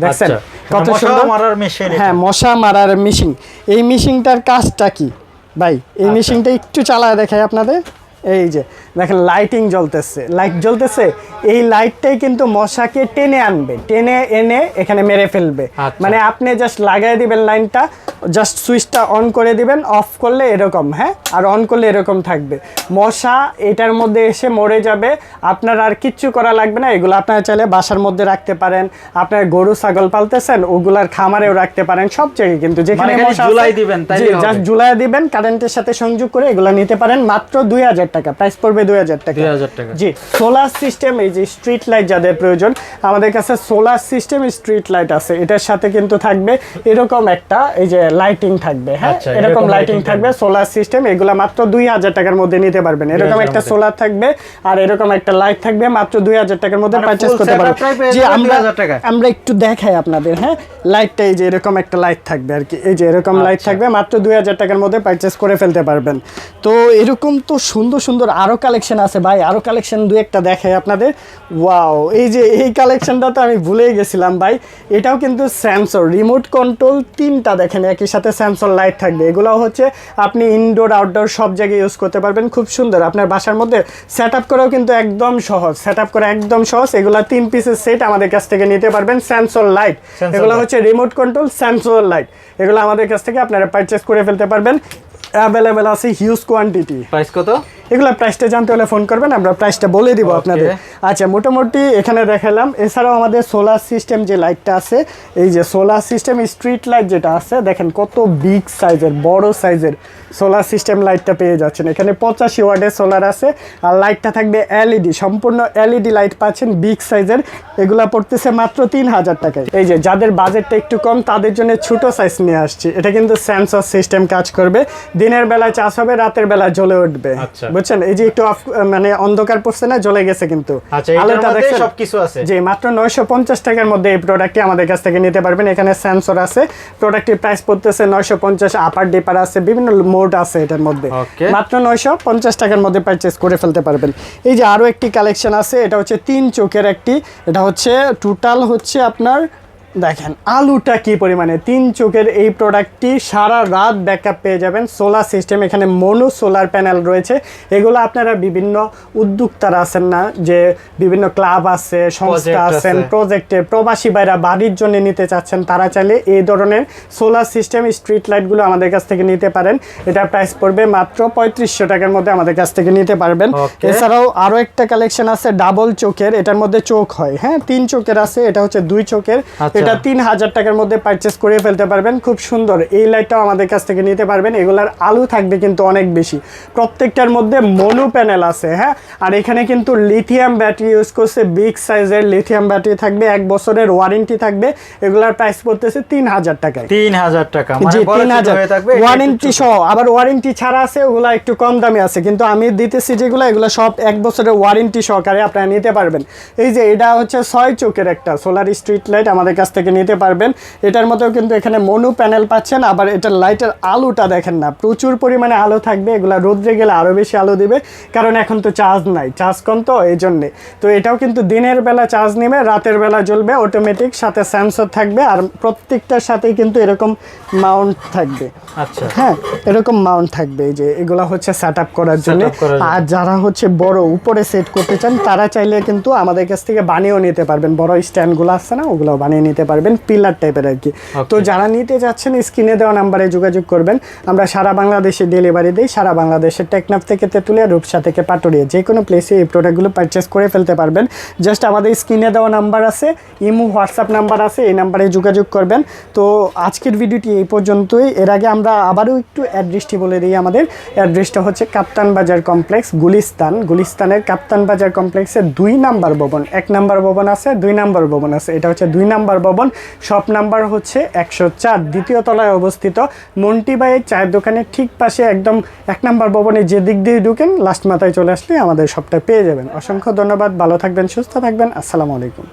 দেখছেন? আচ্ছা। কত সুন্দর? মারার মেশিন হ্যাঁ মশা মারার মেশিন এই মেশিনটার কাজটা কি? ভাই আচ্ছা। এই মেশিনটা একটু চালায় দেখাই আপনাদের। এই যে দেখেন লাইটিং জ্বলতেছে। লাইট জ্বলতেছে এই লাইটটাই কিন্তু মশাকে টেনে আনবে। টেনে এনে এখানে মেরে ফেলবে। আচ্ছা। মানে আপনি জাস্ট লাগাই দিবেন লাইনটা জাস্ট সুইচটা অন করে দিবেন অফ করলে এরকম হ্যাঁ? আর অন করলে এরকম থাকবে। মশা এটার মধ্যে এসে মরে যাবে। আপনার আর কিচ্ছু করা লাগবে না। এগুলো আপনারা চাইলে বাসার মধ্যে রাখতে পারেন। আপনার গরু ছাগল পালতেছেন ওগুলার খামারেও রাখতে পারেন। সব জায়গায় কিন্তু যেখানে মশা ঝুলাই দিবেন, তাইলেই জি, ঝুলাই দিবেন কারেন্টের সাথে সংযোগ করে এগুলো নিতে পারেন। মাত্র দুই হাজার টাকা প্রাইস পড়বে দুই হাজার টাকা। টাকা। জি সোলার সিস্টেম এই যে স্ট্রিট লাইট যাদের প্রয়োজন আমাদের কাছে সোলার সিস্টেম স্ট্রিট লাইট আছে। এটার সাথে কিন্তু থাকবে এরকম একটা এই যে লাইটিং থাকবে হ্যাঁ? আচ্ছা, এরকম লাইটিং থাকবে সোলার সিস্টেম এগুলা মাত্র দুই হাজার টাকার মধ্যে নিতে পারবেন। এরকম একটা সোলার থাকবে আর এরকম একটা লাইট থাকবে মাত্র দুই হাজার টাকার মধ্যে মানে পারচেস করতে পারবেন। জি আমরা আমরা একটু দেখাই আপনাদের হ্যাঁ? লাইটটা এই যে এরকম একটা লাইট থাকবে আর কি। এই যে এরকম লাইট আচ্ছা। থাকবে মাত্র দুই হাজার টাকার মধ্যে পারচেস করে ফেলতে পারবেন। তো এরকম তো সুন্দর সুন্দর আরও কালেকশন আছে ভাই আরও কালেকশন দু একটা দেখাই আপনাদের। ওয়াও এই যে এই কালেকশনটা তো আমি ভুলেই গেছিলাম ভাই। এটাও কিন্তু স্যামসং রিমোট কন্ট্রোল তিনটা দেখেন একই সাথে স্যামসং লাইট থাকবে। এগুলো হচ্ছে আপনি ইনডোর আউটডোর সব জায়গায় ইউজ করতে পারবেন খুব সুন্দর। আপনার বাসার মধ্যে সেট আপ করাও কিন্তু একদম সহজ। সেট আপ করা একদম সহজ। এগুলা তিন পিসের সেট আমাদের কাছ থেকে নিতে পারবেন স্যামসং লাইট এগুলো হচ্ছে রিমোট কন্ট্রোল স্যামসং লাইট এগুলো আমাদের কাছ থেকে আপনারা পারচেস করে ফেলতে পারবেন। অ্যাভেলেবেল আছে হিউজ কোয়ান্টিটি প্রাইস কত? এগুলো প্রাইসটা জানতে হলে ফোন করবেন আমরা প্রাইসটা বলে দিব আপনাদের। আচ্ছা মোটামুটি এখানে দেখালাম। এছাড়াও আমাদের সোলার সিস্টেম যে লাইটটা আছে এই যে সোলার সিস্টেম স্ট্রিট লাইট যেটা আছে দেখেন কত বিগ সাইজের বড় সাইজের সোলার সিস্টেম লাইটটা পেয়ে যাচ্ছেন। এখানে পঁচাশি ওয়ার্ডের সোলার আছে আর লাইটটা থাকবে এলইডি সম্পূর্ণ এলইডি লাইট পাচ্ছেন বিগ সাইজের এগুলা পড়তেছে মাত্র তিন হাজার টাকায়। এই যে যাদের বাজেটটা একটু কম তাদের জন্য ছোট সাইজ নিয়ে আসছি। এটা কিন্তু সেন্সর সিস্টেম কাজ করবে। দিনের বেলায় চাষ হবে রাতের বেলা জ্বলে উঠবে। আচ্ছা। বুঝছেন? এই যে একটু off- মানে অন্ধকার পড়ছে না জ্বলে গেছে কিন্তু। আচ্ছা এটার আলোটা দেখছেন? সবকিছু আছে। জি মাত্র নয়শো পঞ্চাশ টাকার মধ্যে এই প্রোডাক্টটি আমাদের কাছ থেকে নিতে পারবেন। এখানে সেন্সর আছে। প্রোডাক্টটির প্রাইস পড়তেছে নয়শো পঞ্চাশ আপার ডিপার আছে বিভিন্ন মোড আছে এটার মধ্যে। মাত্র নয়শো পঞ্চাশ টাকার মধ্যে পারচেস করে ফেলতে পারবেন। এই যে আরও একটি কালেকশন আছে এটা হচ্ছে তিন চোখের একটি এটা হচ্ছে টোটাল হচ্ছে আপনার দেখেন আলুটা কি পরিমাণে? তিন চোখের এই প্রোডাক্টটি সারা রাত ব্যাকআপ পেয়ে যাবেন। সোলার সিস্টেম এখানে মনো সোলার প্যানেল রয়েছে। এগুলো আপনারা বিভিন্ন উদ্যোক্তারা আছেন না যে বিভিন্ন ক্লাব আছে সংস্থা আছেন প্রজেক্টে প্রবাসী ভাইরা বাড়ির জন্য নিতে চাচ্ছেন তারা চাইলে এই ধরনের সোলার সিস্টেম স্ট্রিট লাইটগুলো আমাদের কাছ থেকে নিতে পারেন। এটা প্রাইস পড়বে মাত্র পঁয়ত্রিশশো টাকার মধ্যে আমাদের কাছ থেকে নিতে পারবেন। এছাড়াও আরও একটা কালেকশন আছে ডাবল চোখের এটার মধ্যে চোখ হয়। হ্যাঁ তিন চোখের আছে এটা হচ্ছে দুই চোখের। আচ্ছা। এটা তিন হাজার টাকার মধ্যে পারচেস করে ফেলতে পারবেন। খুব সুন্দর। এই লাইটটাও আমাদের কাছ থেকে নিতে পারবেন। এগুলার আলু থাকবে কিন্তু অনেক বেশি। প্রত্যেকটার মধ্যে মনো প্যানেল আছে হ্যাঁ? আর এখানে কিন্তু লিথিয়াম ব্যাটারি ইউজ করছে। বিগ সাইজের লিথিয়াম ব্যাটারি থাকবে। এক বছরের ওয়ারেন্টি থাকবে। এগুলার প্রাইস পড়তেছে তিন হাজার টাকায়। তিন হাজার টাকা। মানে জি তিন হাজার। ওয়ারেন্টি সহ। আবার ওয়ারেন্টি ছাড়া আছে ওগুলা একটু কম দামে আছে। কিন্তু আমি দিতেছি যেগুলো এগুলো সব এক বছরের ওয়ারেন্টি সহকারে আপনারা নিতে পারবেন। এই যে এটা হচ্ছে ছয় চোখের একটা সোলার স্ট্রিট লাইট আমাদের কাছ থেকে নিতে পারবেন। এটার মধ্যেও কিন্তু এখানে মনু প্যানেল পাচ্ছেন আবার এটার লাইটের আলোটা দেখেন না প্রচুর পরিমাণে আলো থাকবে এগুলা রোদ্রে গেলে আরও বেশি আলো দিবে কারণ এখন তো চার্জ নাই চার্জ কম তো এই জন্যে তো এটাও কিন্তু দিনের বেলা চার্জ নেবে রাতের বেলা জ্বলবে অটোমেটিক সাথে সেন্সর থাকবে আর প্রত্যেকটার সাথেই কিন্তু এরকম মাউন্ট থাকবে। আচ্ছা। হ্যাঁ এরকম মাউন্ট থাকবে যে এগুলো হচ্ছে সেট আপ করার জন্য। আর যারা হচ্ছে বড় উপরে সেট করতে চান তারা চাইলে কিন্তু আমাদের কাছ থেকে বানিয়েও নিতে পারবেন। বড় স্ট্যান্ডগুলো আছে না ওগুলো বানিয়ে নিতে পারবেন পিলার টাইপের আর কি। তো যারা নিতে যাচ্ছেন স্ক্রিনে দেওয়া নাম্বারে যোগাযোগ করবেন। আমরা সারা বাংলাদেশে ডেলিভারি দিই সারা বাংলাদেশের টেকনাফ থেকে তেঁতুলিয়া রূপসা থেকে পাটুরিয়া যে কোনো প্লেসে এই প্রোডাক্টগুলো পারচেস করে ফেলতে পারবেন। জাস্ট আমাদের স্ক্রিনে দেওয়া নাম্বার আছে ইমো হোয়াটসঅ্যাপ নাম্বার আছে এই নাম্বারে যোগাযোগ করবেন। তো আজকের ভিডিওটি এই পর্যন্তই। এর আগে আমরা আবারও একটু অ্যাড্রেসটি বলে দিই আমাদের। অ্যাড্রেসটা হচ্ছে কাপ্তান বাজার কমপ্লেক্স গুলিস্তান। গুলিস্তানের কাপ্তান বাজার কমপ্লেক্সের দুই নাম্বার ভবন। এক নাম্বার ভবন আছে দুই নাম্বার ভবন আছে। এটা হচ্ছে দুই নাম্বার ভবন, শপ নাম্বার হচ্ছে একশো চার, দ্বিতীয় তলায় অবস্থিত। মন্টিবাইয়ের চায়ের দোকানের ঠিক পাশে একদম এক নাম্বার ভবনে যে দিক দিয়ে ঢুকেন লাস্ট মাথায় চলে আসলে আমাদের শপটা পেয়ে যাবেন। অসংখ্য ধন্যবাদ, ভালো থাকবেন, সুস্থ থাকবেন, আসসালামু আলাইকুম।